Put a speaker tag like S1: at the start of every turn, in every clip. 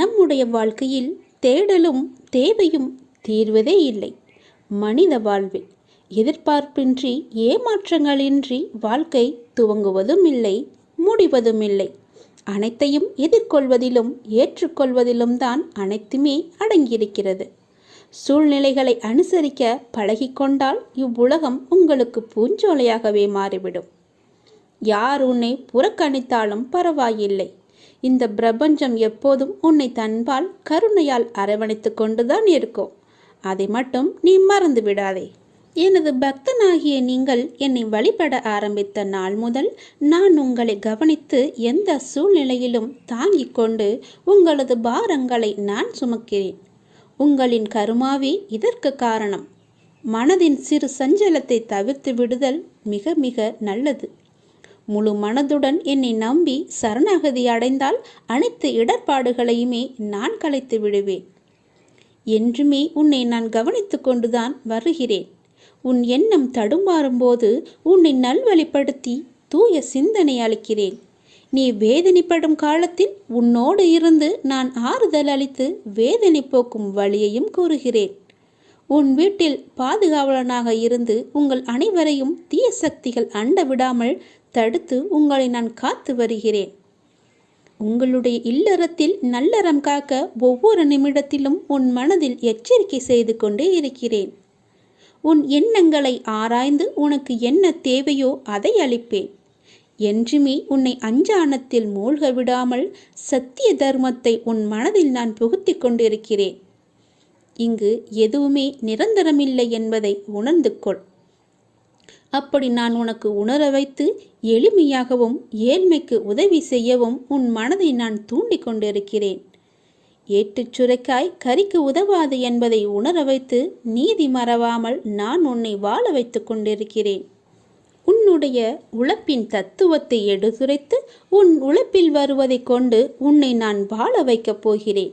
S1: நம்முடைய வாழ்க்கையில் தேடலும் தேவையும் தீர்வதே இல்லை மனித வாழ்வில் எதிர்பார்ப்பின்றி ஏமாற்றங்களின்றி வாழ்க்கை துவங்குவதும் இல்லை முடிவதும் இல்லை அனைத்தையும் எதிர்கொள்வதிலும் ஏற்றுக்கொள்வதிலும் தான் அனைத்துமே அடங்கியிருக்கிறது சூழ்நிலைகளை அனுசரிக்க பழகிக்கொண்டால் இவ்வுலகம் உங்களுக்கு பூஞ்சோலையாகவே மாறிவிடும் யார் உன்னை புறக்கணித்தாலும் பரவாயில்லை இந்த பிரபஞ்சம் எப்போதும் உன்னை தன்பால் கருணையால் அரவணைத்து கொண்டுதான் இருக்கும் அதை மட்டும் நீ மறந்து விடாதே எனது பக்தனாகிய நீங்கள் என்னை வழிபட ஆரம்பித்த நாள் முதல் நான் உங்களை கவனித்து எந்த சூழ்நிலையிலும் தாங்கிக் கொண்டு உங்களது பாரங்களை நான் சுமக்கிறேன் உங்களின் கருமாவே இதற்கு காரணம் மனதின் சிறு சஞ்சலத்தை தவிர்த்து விடுதல் மிக மிக நல்லது முழு மனதுடன் என்னை நம்பி சரணாகதி அடைந்தால் அனைத்து இடர்பாடுகளையுமே நான் கலைத்து விடுவேன் என்றுமே உன்னை நான் கவனித்து கொண்டுதான் வருகிறேன் உன் எண்ணம் தடுமாறும்போது உன்னை நல்வழிப்படுத்தி தூய சிந்தனை அளிக்கிறேன் நீ வேதனைப்படும் காலத்தில் உன்னோடு இருந்து நான் ஆறுதல் அளித்து வேதனை போக்கும் வழியையும் கூறுகிறேன் உன் வீட்டில் பாதுகாவலனாக இருந்து உங்கள் அனைவரையும் தீய சக்திகள் அண்ட விடாமல் தடுத்து உங்களை நான் காத்து வருகிறேன் உங்களுடைய இல்லறத்தில் நல்லறம் காக்க ஒவ்வொரு நிமிடத்திலும் உன் மனதில் எச்சரிக்கை செய்து கொண்டே இருக்கிறேன் உன் எண்ணங்களை ஆராய்ந்து உனக்கு என்ன தேவையோ அதை அளிப்பேன் என்றுமே உன்னை அஞ்சானத்தில் மூழ்க விடாமல் சத்திய தர்மத்தை உன் மனதில் நான் புகுத்தி கொண்டிருக்கிறேன் இங்கு எதுவுமே நிரந்தரமில்லை என்பதை உணர்ந்து கொள் அப்படி நான் உனக்கு உணர வைத்து எளிமையாகவும் ஏழ்மைக்கு உதவி செய்யவும் உன் மனதை நான் தூண்டிக் கொண்டிருக்கிறேன் ஏட்டுச் சுரைக்காய் கறிக்கு உதவாது என்பதை உணர வைத்து நீதி மறவாமல் நான் உன்னை வாழ வைத்து கொண்டிருக்கிறேன் உன்னுடைய உழைப்பின் தத்துவத்தை எடுத்துரைத்து உன் உழைப்பில் வருவதை கொண்டு உன்னை நான் வாழ வைக்கப் போகிறேன்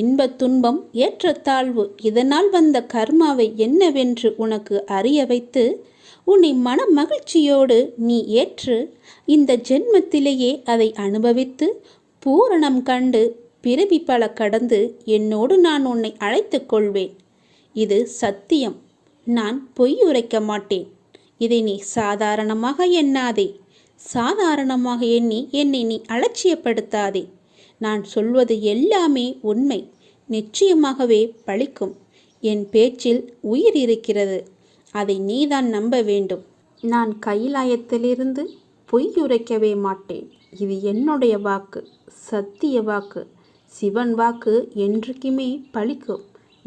S1: இன்பத் துன்பம் ஏற்றத்தாழ்வு இதனால் வந்த கர்மாவை என்னவென்று உனக்கு அறிய வைத்து உன்னை மன மகிழ்ச்சியோடு நீ ஏற்று இந்த ஜென்மத்திலேயே அதை அனுபவித்து பூரணம் கண்டு பிறவி பல கடந்து என்னோடு நான் உன்னை அழைத்து கொள்வேன் இது சத்தியம் நான் பொய் உரைக்க மாட்டேன் இதை நீ சாதாரணமாக எண்ணாதே சாதாரணமாக எண்ணி என்னை நீ அலட்சியப்படுத்தாதே நான் சொல்வது எல்லாமே உண்மை நிச்சயமாகவே பழிக்கும் என் பேச்சில் உயிர் இருக்கிறது அதை நீதான் நம்ப வேண்டும்
S2: நான் கைலாயத்திலிருந்து பொய் உரைக்கவே மாட்டேன் இது என்னுடைய வாக்கு சத்திய வாக்கு சிவன் வாக்கு என்றைக்குமே பழிக்கும்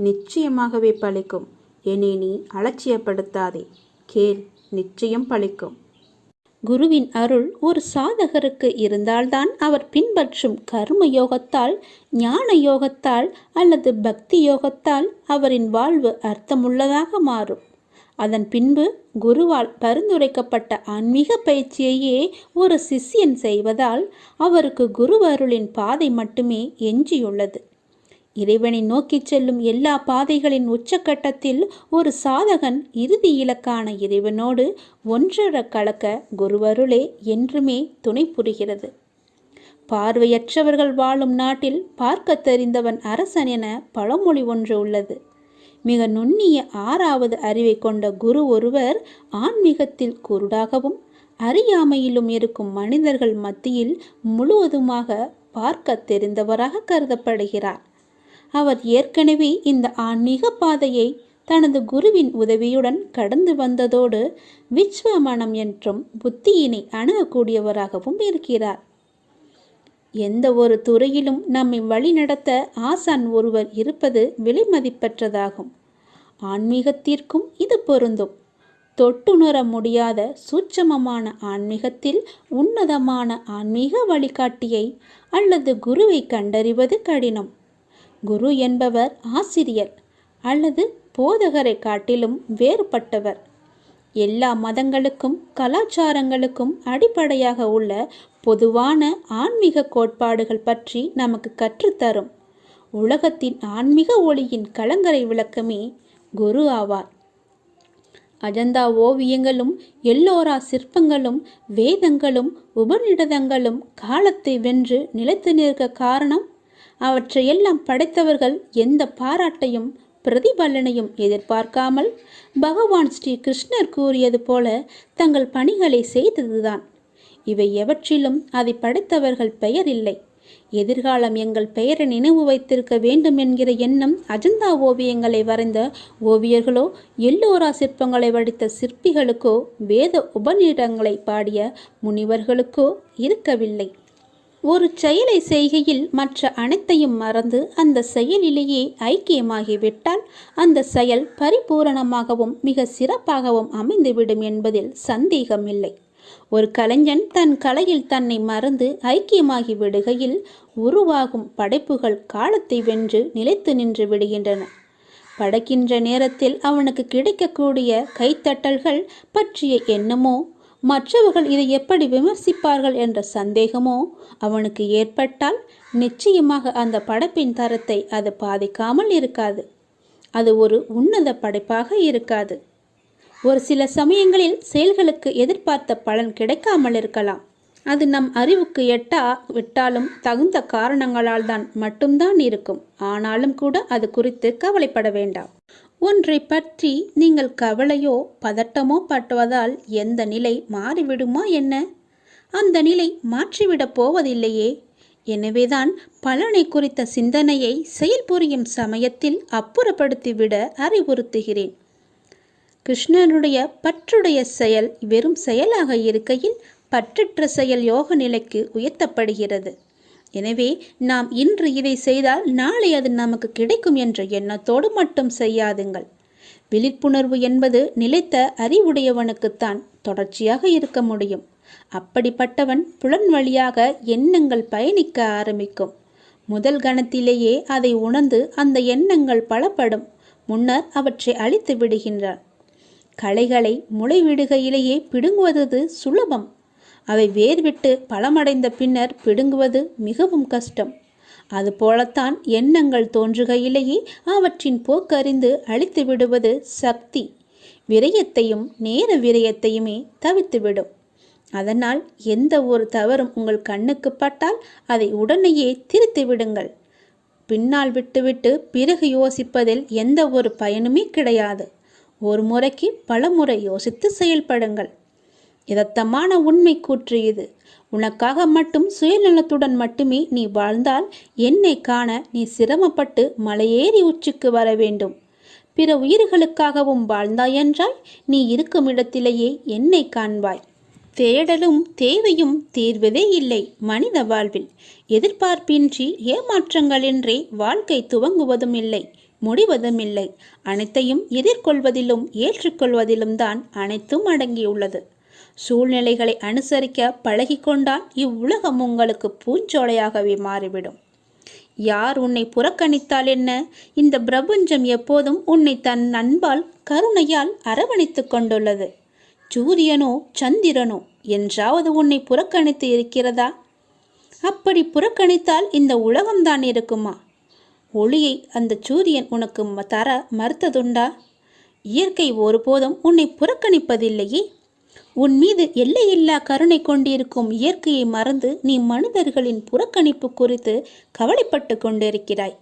S2: நிச்சயமாகவே பழிக்கும் என்னை நீ அலட்சியப்படுத்தாதே கேள் நிச்சயம் பழிக்கும்
S1: குருவின் அருள் ஒரு சாதகருக்கு இருந்தால்தான் அவர் பின்பற்றும் கர்ம யோகத்தால் ஞான யோகத்தால் அல்லது பக்தி யோகத்தால் அவரின் வாழ்வு அர்த்தமுள்ளதாக மாறும் அதன் பின்பு குருவால் பரிந்துரைக்கப்பட்ட ஆன்மீக பயிற்சியையே ஒரு சிஷ்யன் செய்வதால் அவருக்கு குருவருளின் பாதை மட்டுமே எஞ்சியுள்ளது இறைவனை நோக்கிச் செல்லும் எல்லா பாதைகளின் உச்சக்கட்டத்தில் ஒரு சாதகன் இறுதி இலக்கான இறைவனோடு ஒன்றர கலக்க குருவருளே என்றுமே துணை புரிகிறது பார்வையற்றவர்கள் வாழும் நாட்டில் பார்க்க தெரிந்தவன் அரசன் என பழமொழி ஒன்று உள்ளது மிக நுண்ணிய ஆறாவது அறிவை கொண்ட குரு ஒருவர் ஆன்மீகத்தில் குருடாகவும் அறியாமையிலும் இருக்கும் மனிதர்கள் மத்தியில் முழுவதுமாக பார்க்க தெரிந்தவராக கருதப்படுகிறார் அவர் ஏற்கனவே இந்த ஆன்மீக பாதையை தனது குருவின் உதவியுடன் கடந்து வந்ததோடு விஸ்வமனம் என்றும் புத்தியினை அணுகக்கூடியவராகவும் இருக்கிறார் எந்த ஒரு துறையிலும் நம்மை வழிநடத்த ஆசான் ஒருவர் இருப்பது விலைமதிப்பற்றதாகும் ஆன்மீகத்திற்கும் இது பொருந்தும் தொட்டுணர முடியாத சூட்சமமான ஆன்மீகத்தில் உன்னதமான ஆன்மீக வழிகாட்டியை அல்லது குருவை கண்டறிவது கடினம் குரு என்பவர் ஆசிரியர் அல்லது போதகரை காட்டிலும் வேறுபட்டவர் எல்லா மதங்களுக்கும் கலாச்சாரங்களுக்கும் அடிப்படையாக உள்ள பொதுவான ஆன்மீக கோட்பாடுகள் பற்றி நமக்கு கற்றுத்தரும் உலகத்தின் ஆன்மீக ஒளியின் கலங்கரை விளக்கமே குரு ஆவார் அஜந்தா ஓவியங்களும் எல்லோரா சிற்பங்களும் வேதங்களும் உபநிடதங்களும் காலத்தை வென்று நிலைத்து நிற்க காரணம் அவற்றையெல்லாம் படைத்தவர்கள் எந்த பாராட்டையும் பிரதிபலனையும் எதிர்பார்க்காமல் பகவான் ஸ்ரீ கிருஷ்ணர் கூறியது போல தங்கள் பணிகளை செய்ததுதான் இவை எவற்றிலும் அதை படைத்தவர்கள் பெயர் இல்லை எதிர்காலம் எங்கள் பெயரை நினைவு வைத்திருக்க வேண்டும் என்கிற எண்ணம் அஜந்தா ஓவியங்களை வரைந்த ஓவியர்களோ எல்லோரா சிற்பங்களை வடித்த சிற்பிகளுக்கோ வேத உபநிடங்களை பாடிய முனிவர்களுக்கோ இருக்கவில்லை ஒரு செயலை செய்கையில் மற்ற அனைத்தையும் மறந்து அந்த செயலிலேயே ஐக்கியமாகிவிட்டால் அந்த செயல் பரிபூரணமாகவும் மிக சிறப்பாகவும் அமைந்துவிடும் என்பதில் சந்தேகமில்லை ஒரு கலைஞன் தன் கலையில் தன்னை மறந்து ஐக்கியமாகி விடுகையில் உருவாகும் படைப்புகள் காலத்தை வென்று நிலைத்து நின்று விடுகின்றன படைக்கின்ற நேரத்தில் அவனுக்கு கிடைக்கக்கூடிய கைத்தட்டல்கள் பற்றிய எண்ணமோ மற்றவர்கள் இதை எப்படி விமர்சிப்பார்கள் என்ற சந்தேகமோ அவனுக்கு ஏற்பட்டால் நிச்சயமாக அந்த படைப்பின் தரத்தை அது பாதிக்காமல் இருக்காது அது ஒரு உன்னத படைப்பாக இருக்காது ஒரு சில சமயங்களில் செயல்களுக்கு எதிர்பார்த்த பலன் கிடைக்காமல் இருக்கலாம் அது நம் அறிவுக்கு எட்டா விட்டாலும் தகுந்த காரணங்களால் தான் மட்டும்தான் இருக்கும் ஆனாலும் கூட அது குறித்து கவலைப்பட வேண்டாம் ஒன்றை பற்றி நீங்கள் கவலையோ பதட்டமோ பட்டுவதால் எந்த நிலை மாறிவிடுமா என்ன அந்த நிலை மாற்றிவிடப் போவதில்லையே எனவேதான் பலனை குறித்த சிந்தனையை செயல்புரியும் சமயத்தில் அப்புறப்படுத்திவிட அறிவுறுத்துகிறேன் கிருஷ்ணனுடைய பற்றுடைய செயல் வெறும் செயலாக இருக்கையில் பற்றற்ற செயல் யோக நிலைக்கு உயர்த்தப்படுகிறது எனவே நாம் இன்று இதை செய்தால் நாளை அது நமக்கு கிடைக்கும் என்ற எண்ணத்தோடு மட்டும் செய்யாதுங்கள் விழிப்புணர்வு என்பது நிலைத்த அறிவுடையவனுக்குத்தான் தொடர்ச்சியாக இருக்க முடியும் அப்படிப்பட்டவன் புலன் வழியாக எண்ணங்கள் பயணிக்க ஆரம்பிக்கும் முதல் கணத்திலேயே அதை உணர்ந்து அந்த எண்ணங்கள் பலப்படும் முன்னர் அவற்றை அழித்து விடுகின்றான் களைகளை முளைவிடுகையிலேயே பிடுங்குவது சுலபம் அவை வேர்விட்டு பலமடைந்த பின்னர் பிடுங்குவது மிகவும் கஷ்டம் அதுபோலத்தான் எண்ணங்கள் தோன்றுகையிலேயே அவற்றின் போக்கறிந்து அழித்து விடுவது சக்தி விரயத்தையும் நேர விரயத்தையுமே தவித்துவிடும் அதனால் எந்த ஒரு தவறும் உங்கள் கண்ணுக்கு பட்டால் அதை உடனேயே திருத்தி விடுங்கள் பின்னால் விட்டுவிட்டு பிறகு யோசிப்பதில் எந்த ஒரு பயனுமே கிடையாது ஒரு முறைக்கு பல முறை யோசித்து செயல்படுங்கள் இரத்தமான உண்மை கூற்று இது உனக்காக மட்டும் சுயநலத்துடன் மட்டுமே நீ வாழ்ந்தால் என்னை காண நீ சிரமப்பட்டு மலையேறி உச்சிக்கு வர வேண்டும் பிற உயிர்களுக்காகவும் வாழ்ந்தாய் என்றால் நீ இருக்கும் இடத்திலேயே என்னை காண்பாய் தேடலும் தேவையும் தீர்வதே இல்லை மனித வாழ்வில் எதிர்பார்ப்பின்றி ஏமாற்றங்களின்றி வாழ்க்கை துவங்குவதும் இல்லை முடிவதும் இல்லை அனைத்தையும் எதிர்கொள்வதிலும் ஏற்றுக்கொள்வதிலும் தான் அனைத்தும் அடங்கியுள்ளது சூழ்நிலைகளை அனுசரிக்க பழகிக்கொண்டால் இவ்வுலகம் உங்களுக்கு பூஞ்சோலையாகவே மாறிவிடும் யார் உன்னை புறக்கணித்தால் என்ன இந்த பிரபஞ்சம் எப்போதும் உன்னை தன் நண்பால் கருணையால் அரவணைத்து கொண்டுள்ளது சூரியனோ சந்திரனோ என்றாவது உன்னை புறக்கணித்து இருக்கிறதா அப்படி புறக்கணித்தால் இந்த உலகம்தான் இருக்குமா ஒளியை அந்த சூரியன் உனக்கு தர மறுத்ததுண்டா இயற்கை ஒருபோதும் உன்னை புறக்கணிப்பதில்லையே உன் மீது எல்லையில்லா கருணை கொண்டிருக்கும் இயற்கையை மறந்து நீ மனிதர்களின் புறக்கணிப்பு குறித்து கவலைப்பட்டு கொண்டிருக்கிறாய்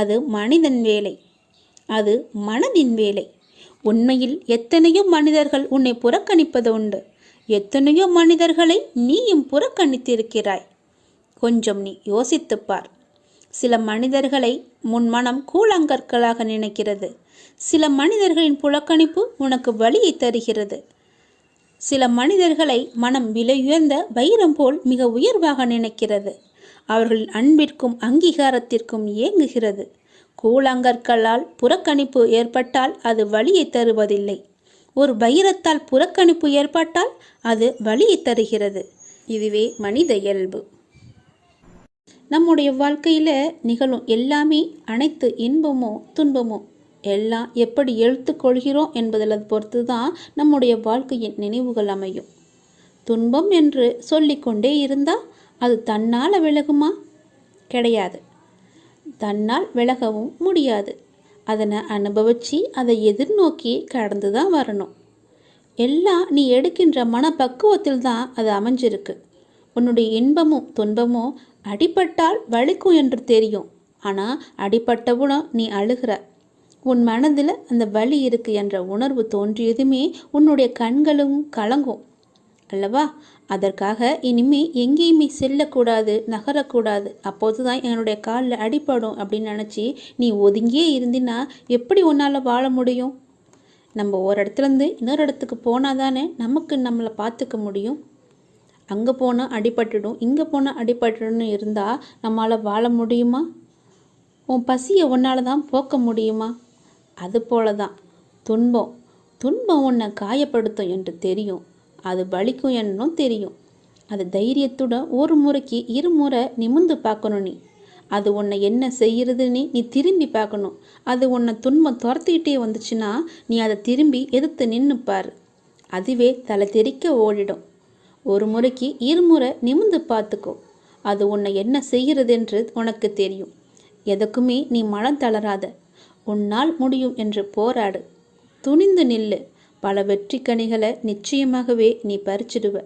S1: அது மனிதன் வேலை அது மனதின் வேலை உண்மையில் எத்தனையோ மனிதர்கள் உன்னை புறக்கணிப்பது உண்டு எத்தனையோ மனிதர்களை நீயும் புறக்கணித்திருக்கிறாய் கொஞ்சம் நீ யோசித்துப்பார் சில மனிதர்களை உன் மனம் கூழாங்கற்களாக நினைக்கிறது சில மனிதர்களின் புறக்கணிப்பு உனக்கு வழியை தருகிறது சில மனிதர்களை மனம் விலையுயர்ந்த வைரம் போல் மிக உயர்வாக நினைக்கிறது அவர்கள் அன்பிற்கும் அங்கீகாரத்திற்கும் ஏங்குகிறது கூழாங்கற்களால் புறக்கணிப்பு ஏற்பட்டால் அது வழியை தருவதில்லை ஒரு வைரத்தால் புறக்கணிப்பு ஏற்பட்டால் அது வழியை தருகிறது இதுவே மனித இயல்பு நம்முடைய வாழ்க்கையில் நிகழும் எல்லாமே அனைத்து இன்பமோ துன்பமோ எல்லாம் எப்படி எழுத்துக்கொள்கிறோம் என்பதில் பொறுத்து தான் நம்முடைய வாழ்க்கையின் நினைவுகள் அமையும் துன்பம் என்று சொல்லிக்கொண்டே இருந்தால் அது தன்னால் விலகுமா கிடையாது தன்னால் விலகவும் முடியாது அதனை அனுபவித்து அதை எதிர்நோக்கி கடந்து தான் வரணும் எல்லாம் நீ எடுக்கின்ற மனப்பக்குவத்தில் தான் அது அமைஞ்சிருக்கு உன்னுடைய இன்பமும் துன்பமும் அடிபட்டால் வலிக்கும் என்று தெரியும் ஆனால் அடிப்பட்டவுடன் நீ அழுகிற உன் மனதில் அந்த வலி இருக்கு என்ற உணர்வு தோன்றியதுமே உன்னுடைய கண்களும் கலங்கும் அல்லவா அதற்காக இனிமே எங்கேயுமே செல்லக்கூடாது நகரக்கூடாது அப்போது தான் என்னுடைய காலில் அடிப்படும் அப்படின்னு நினச்சி நீ ஒதுங்கியே இருந்தினா எப்படி உன்னால் வாழ முடியும் நம்ம ஒரு இடத்துலேருந்து இன்னொரு இடத்துக்கு போனால் தானே நமக்கு நம்மளை பார்த்துக்க முடியும் அங்கே போனால் அடிபட்டுடும் இங்கே போனால் அடிபட்டுடும் இருந்தால் நம்மளால் வாழ முடியுமா உன் பசியை உன்னால் தான் போக்க முடியுமா போல தான் துன்பம் துன்பம் உன்னை காயப்படுத்தும் என்று தெரியும் அது வலிக்கும் என்னும் தெரியும் அது தைரியத்துடன் ஒரு முறைக்கு இருமுறை நிமிந்து பார்க்கணும் நீ அது உன்னை என்ன செய்கிறதுன்னு நீ திரும்பி பார்க்கணும் அது உன்னை துன்பம் துரத்திக்கிட்டே வந்துச்சுன்னா நீ அதை திரும்பி எதிர்த்து நின்றுப்பார் அதுவே தலை தெரிக்க ஓடிடும் ஒரு முறைக்கு இருமுறை நிமிந்து பார்த்துக்கோ அது உன்னை என்ன செய்கிறதென்று உனக்கு தெரியும் எதுக்குமே நீ மனம் தளராத உன்னால் முடியும் என்று போராடு துணிந்து நில்லு பல வெற்றி கனிகளை நிச்சயமாகவே நீ பறிச்சிடுவ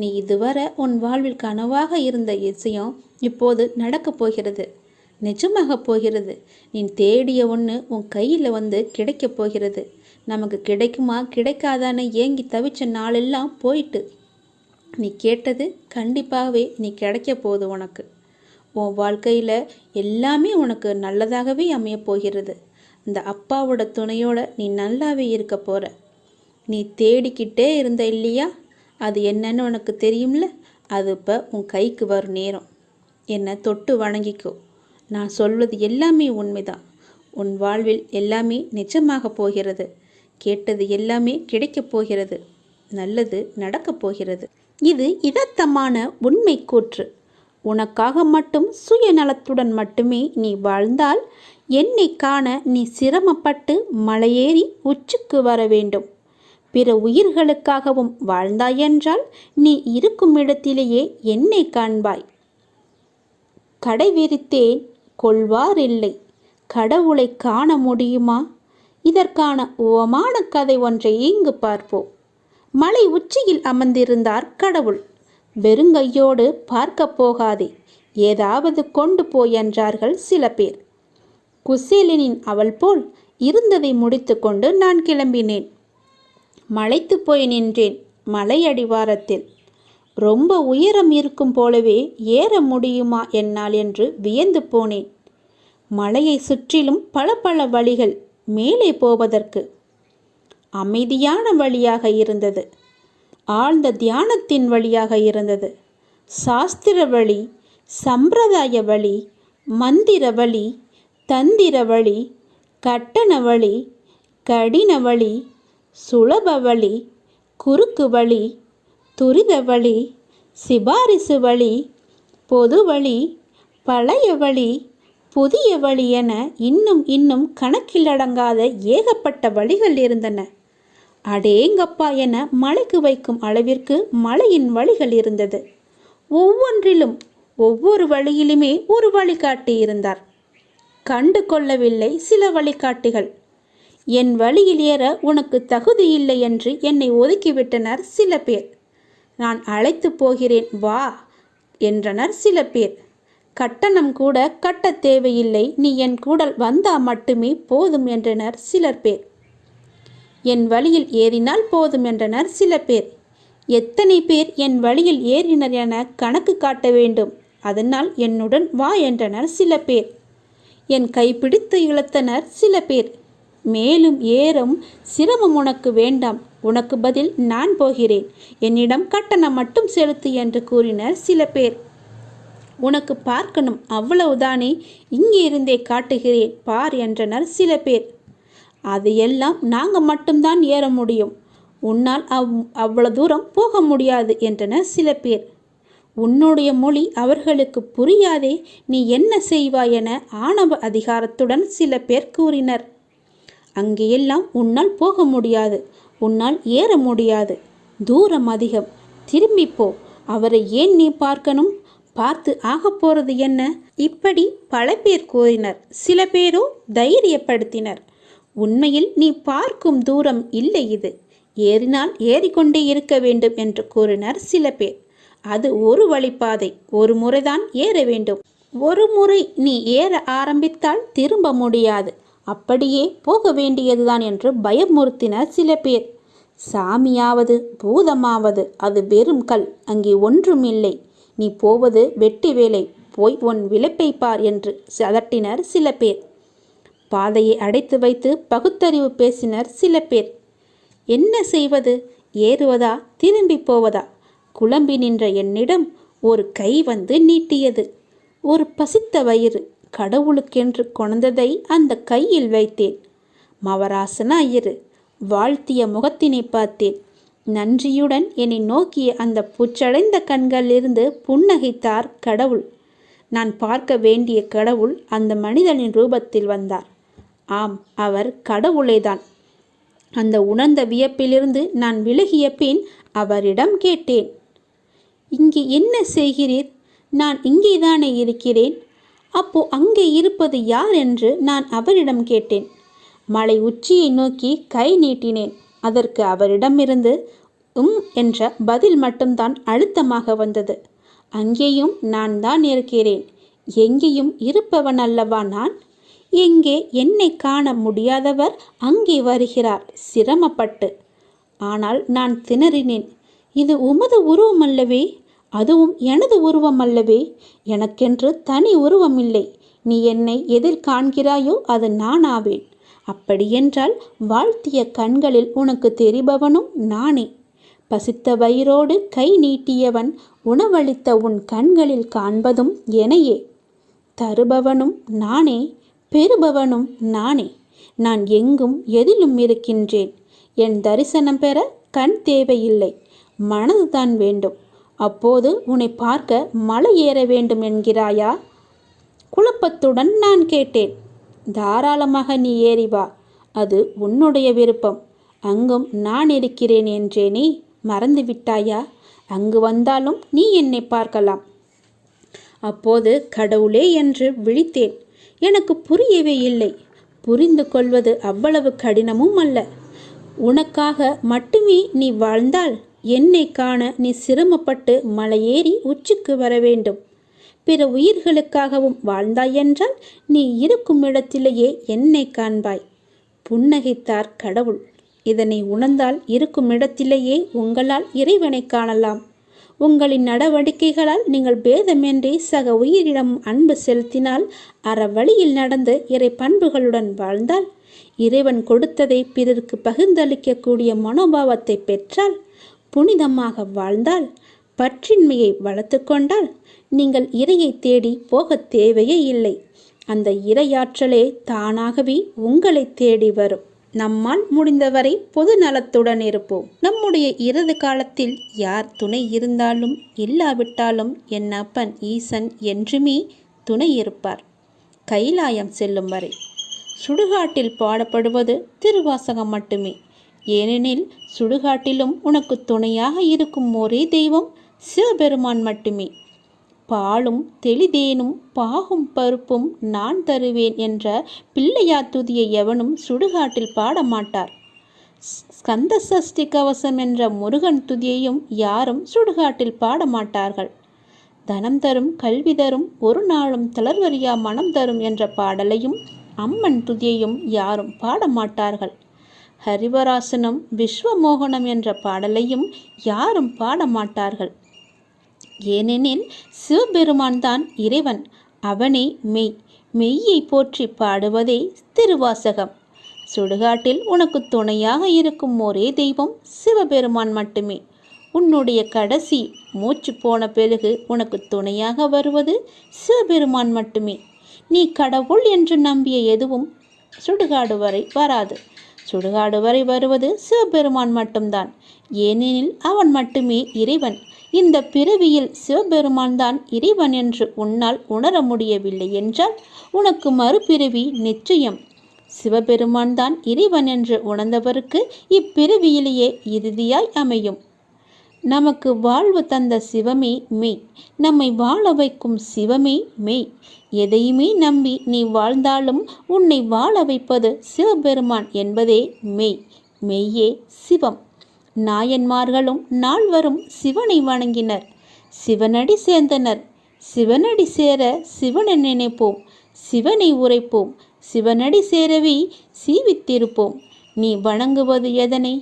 S1: நீ இதுவரை உன் வாழ்வில் கனவாக இருந்த இசையும் இப்போது நடக்கப் போகிறது நிஜமாக போகிறது நீ தேடிய ஒன்று உன் கையில் வந்து கிடைக்கப் போகிறது நமக்கு கிடைக்குமா கிடைக்காதான்னு ஏங்கி தவிச்ச நாளெல்லாம் போயிட்டு நீ கேட்டது கண்டிப்பாகவே நீ கிடைக்க போகுது உனக்கு உன் வாழ்க்கையில் எல்லாமே உனக்கு நல்லதாகவே அமைய போகிறது இந்த அப்பாவோட துணையோட நீ நல்லாவே இருக்க போகிற நீ தேடிக்கிட்டே இருந்த இல்லையா அது என்னன்னு உனக்கு தெரியும்ல அது இப்போ உன் கைக்கு வரும் நேரம் என்னை தொட்டு வணங்கிக்கோ நான் சொல்வது எல்லாமே உண்மைதான் உன் வாழ்வில் எல்லாமே நிஜமாக போகிறது கேட்டது எல்லாமே கிடைக்கப் போகிறது நல்லது நடக்கப் போகிறது இது இதத்தமான உண்மை கூற்று உனக்காக மட்டும் சுயநலத்துடன் மட்டுமே நீ வாழ்ந்தால் என்னை காண நீ சிரமப்பட்டு மலையேறி உச்சிக்கு வர வேண்டும் பிற உயிர்களுக்காகவும் வாழ்ந்தாயென்றால் நீ இருக்கும் இடத்திலேயே என்னை காண்பாய் கடை விரித்தேன் கொள்வாரில்லை கடவுளை காண முடியுமா இதற்கான உவமான கதை ஒன்றை இங்கு பார்ப்போம் மலை உச்சியில் அமர்ந்திருந்தார் கடவுள் வெறுங்கையோடு பார்க்க போகாதே ஏதாவது கொண்டு போய் என்றார்கள் சில பேர் குசேலனின் அவள் போல் இருந்ததை முடித்துக்கொண்டு நான் கிளம்பினேன் மலைத்து போய் நின்றேன் மலையடிவாரத்தில் ரொம்ப உயரம் இருக்கும் போலவே ஏற முடியுமா என்னால் என்று வியந்து போனேன் மலையை சுற்றிலும் பல பல வழிகள் மேலே போவதற்கு அமைதியான வழியாக இருந்தது ஆழ்ந்த தியானத்தின் வழியாக இருந்தது சாஸ்திர வழி சம்பிரதாய வழி மந்திர வழி தந்திர வழி கட்டண வழி கடின வழி சுலப வழி குறுக்கு வழி துரித வழி சிபாரிசு வழி பொது வழி பழைய வழி புதிய வழி என இன்னும் இன்னும் கணக்கிலடங்காத ஏகப்பட்ட வழிகள் இருந்தன அடேங்கப்பா என மலைக்கு வைக்கும் அளவிற்கு மலையின் வழிகள் இருந்தது ஒவ்வொன்றிலும் ஒவ்வொரு வழியிலுமே ஒரு வழிகாட்டி இருந்தார் கண்டு கொள்ளவில்லை சில வழிகாட்டிகள் என் வழியில் ஏற உனக்கு தகுதி இல்லை என்று என்னை ஒதுக்கிவிட்டனர் சில பேர் நான் அழைத்து போகிறேன் வா என்றனர் சில பேர் கட்டணம் கூட கட்ட தேவையில்லை நீ என் கூடல் வந்தா மட்டுமே போதும் என்றனர் சிலர் பேர் என் வழியில் ஏறினால் போதும் என்றனர் சில பேர் எத்தனை பேர் என் வழியில் ஏறினர் என கணக்கு காட்ட வேண்டும் அதனால் என்னுடன் வா என்றனர் சில பேர் என் கைப்பிடித்து இழுத்தனர் சில பேர் மேலும் ஏறும் சிரமம் உனக்கு வேண்டாம் உனக்கு பதில் நான் போகிறேன் என்னிடம் கட்டணம் மட்டும் செலுத்து என்று கூறினர் சில பேர் உனக்கு பார்க்கணும் அவ்வளவுதானே இங்கே இருந்தே காட்டுகிறேன் பார் என்றனர் சில பேர் அதையெல்லாம் நாங்கள் மட்டும்தான் ஏற முடியும் உன்னால் அவ் அவ்வளோ தூரம் போக முடியாது என்றனர் சில பேர் உன்னுடைய மொழி அவர்களுக்கு புரியாதே நீ என்ன செய்வாய் என ஆணவ அதிகாரத்துடன் சில பேர் கூறினர் அங்கேயெல்லாம் உன்னால் போக முடியாது உன்னால் ஏற முடியாது தூரம் அதிகம் திரும்பிப்போ அவரை ஏன் நீ பார்க்கணும் பார்த்து ஆக போறது என்ன இப்படி பல பேர் கூறினர் சில பேரோ தைரியப்படுத்தினர் உண்மையில் நீ பார்க்கும் தூரம் இல்லை இது ஏறினால் ஏறிக்கொண்டே இருக்க வேண்டும் என்று கூறினர் சில பேர் அது ஒரு வழிப்பாதை ஒரு முறைதான் ஏற வேண்டும் ஒரு முறை நீ ஏற ஆரம்பித்தால் திரும்ப முடியாது அப்படியே போக வேண்டியதுதான் என்று பயமுறுத்தினர் சில பேர் சாமியாவது பூதமாவது அது வெறும் கல் அங்கே ஒன்றும் இல்லை நீ போவது வெட்டி வேலை போய் உன் விழப்பை பார் என்று அதட்டினர் சில பேர் பாதையை அடைத்து வைத்து பகுத்தறிவு பேசினர் சில பேர் என்ன செய்வது ஏறுவதா திரும்பி போவதா குழம்பி நின்ற என்னிடம் ஒரு கை வந்து நீட்டியது ஒரு பசித்த வயிறு கடவுளுக்கென்று கொணந்ததை அந்த கையில் வைத்தேன் மவராசனா ஐயரு வாழ்த்திய முகத்தினை பார்த்தேன் நன்றியுடன் என்னை நோக்கிய அந்த புச்சடைந்த கண்களிலிருந்து புன்னகைத்தார் கடவுள் நான் பார்க்க வேண்டிய கடவுள் அந்த மனிதனின் ரூபத்தில் வந்தார் ஆம் அவர் கடவுளேதான் அந்த உணர்ந்த வியப்பிலிருந்து நான் விலகிய பின் அவரிடம் கேட்டேன் இங்கே என்ன செய்கிறீர் நான் இங்கேதானே இருக்கிறேன் அப்போ அங்கே இருப்பது யார் என்று நான் அவரிடம் கேட்டேன் மலை உச்சியை நோக்கி கை நீட்டினேன் அதற்கு அவரிடமிருந்து உம் என்ற பதில் மட்டும்தான் அழுத்தமாக வந்தது அங்கேயும் நான் தான் இருக்கிறேன் எங்கேயும் இருப்பவன் அல்லவா நான் இங்கே என்னை காண முடியாதவர் அங்கே வருகிறார் சிரமப்பட்டு ஆனால் நான் திணறினேன் இது உமது உருவம் அல்லவே அதுவும் எனது உருவம் அல்லவே எனக்கென்று தனி உருவம் இல்லை நீ என்னை எதிர் காண்கிறாயோ அது நானாவேன் அப்படியென்றால் வாழ்த்திய கண்களில் உனக்கு தெரிபவனும் நானே பசித்த வயிறோடு கை நீட்டியவன் உணவளித்த உன் கண்களில் காண்பதும் எனையே தருபவனும் நானே பெறுபவனும் நானே நான் எங்கும் எதிலும் இருக்கின்றேன் என் தரிசனம் பெற கண் தேவையில்லை மனதுதான் வேண்டும் அப்போது உன்னை பார்க்க மலை ஏற வேண்டும் என்கிறாயா குழப்பத்துடன் நான் கேட்டேன் தாராளமாக நீ ஏறி வா அது உன்னுடைய விருப்பம் அங்கும் நான் இருக்கிறேன் என்றே நீ மறந்து விட்டாயா அங்கு வந்தாலும் நீ என்னை பார்க்கலாம் அப்போது கடவுளே என்று விழித்தேன் எனக்கு புரியவே இல்லை புரிந்து கொள்வது அவ்வளவு கடினமும் அல்ல உனக்காக மட்டுமே நீ வாழ்ந்தால் என்னை காண நீ சிரமப்பட்டு மலையேறி உச்சிக்கு வர வேண்டும் பிற உயிர்களுக்காகவும் வாழ்ந்தாய் என்றால் நீ இருக்கும் இடத்திலேயே என்னை காண்பாய் புன்னகைத்தார் கடவுள் இதனை உணர்ந்தால் இருக்கும் இடத்திலேயே உங்களால் இறைவனை காணலாம் உங்களின் நடவடிக்கைகளால் நீங்கள் பேதமின்றி சக உயிரிடம் அன்பு செலுத்தினால் அற வழியில் நடந்து இறை பண்புகளுடன் வாழ்ந்தால் இறைவன் கொடுத்ததை பிறருக்கு பகிர்ந்தளிக்கக்கூடிய மனோபாவத்தை பெற்றால் புனிதமாக வாழ்ந்தால் பற்றின்மையை வளர்த்து கொண்டால் நீங்கள் இறையை தேடி போக தேவையே இல்லை அந்த இரையாற்றலே தானாகவே உங்களை தேடி வரும் நம்மால் முடிந்தவரை பொது நலத்துடன் இருப்போம் நம்முடைய இறுதி காலத்தில் யார் துணை இருந்தாலும் இல்லாவிட்டாலும் என் அப்பன் ஈசன் என்றுமே துணை இருப்பார் கைலாயம் செல்லும் வரை சுடுகாட்டில் பாடப்படுவது திருவாசகம் மட்டுமே ஏனெனில் சுடுகாட்டிலும் உனக்கு துணையாக இருக்கும் ஒரே தெய்வம் சிவபெருமான் மட்டுமே பாலும் தெளிதேனும் பாகும் பருப்பும் நான் தருவேன் என்ற பிள்ளையா துதியை எவனும் சுடுகாட்டில் பாடமாட்டார் ஸ்கந்த சஷ்டி கவசம் என்ற முருகன் துதியையும் யாரும் சுடுகாட்டில் பாடமாட்டார்கள் தனம் தரும் கல்வி தரும் ஒரு நாளும் தளர்வரியா மனம் தரும் என்ற பாடலையும் அம்மன் துதியையும் யாரும் பாடமாட்டார்கள் ஹரிவராசனம் விஸ்வமோகனம் என்ற பாடலையும் யாரும் பாடமாட்டார்கள் ஏனெனில் சிவபெருமான் தான் இறைவன் அவனே மெய் மெய்யை போற்றி பாடுவதே திருவாசகம் சுடுகாட்டில் உனக்கு துணையாக இருக்கும் ஒரே தெய்வம் சிவபெருமான் மட்டுமே உன்னுடைய கடைசி மூச்சு போன பிறகு உனக்கு துணையாக வருவது சிவபெருமான் மட்டுமே நீ கடவுள் என்று நம்பிய எதுவும் சுடுகாடு வரை வராது சுடுகாடு வரை வருவது சிவபெருமான் மட்டும்தான் ஏனெனில் அவன் மட்டுமே இறைவன் இந்த பிறவியில் சிவபெருமான் தான் இறைவன் என்று உன்னால் உணர முடியவில்லை என்றால் உனக்கு மறுபிறவி நிச்சயம் சிவபெருமான் தான் இறைவன் என்று உணர்ந்தவருக்கு இப்பிறவியிலேயே இறுதியாய் அமையும் நமக்கு வாழ்வு தந்த சிவமே மெய் நம்மை வாழ வைக்கும் சிவமே மெய் எதையுமே நம்பி நீ வாழ்ந்தாலும் உன்னை வாழ வைப்பது சிவபெருமான் என்பதே மெய் மெய்யே சிவம் நாயன்மார்களும் நால்வரும் சிவனை வணங்கினர் சிவனடி சேர்ந்தனர் சிவனடி சேர சிவனை நினைப்போம் சிவனை உரைப்போம் சிவனடி சேரவி சீவித்திருப்போம் நீ வணங்குவது எதனை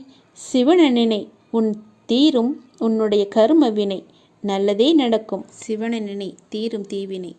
S1: சிவன நினை உன் தீரும் உன்னுடைய கரும வினை நல்லதே நடக்கும் சிவனனினை நினை தீரும் தீவினை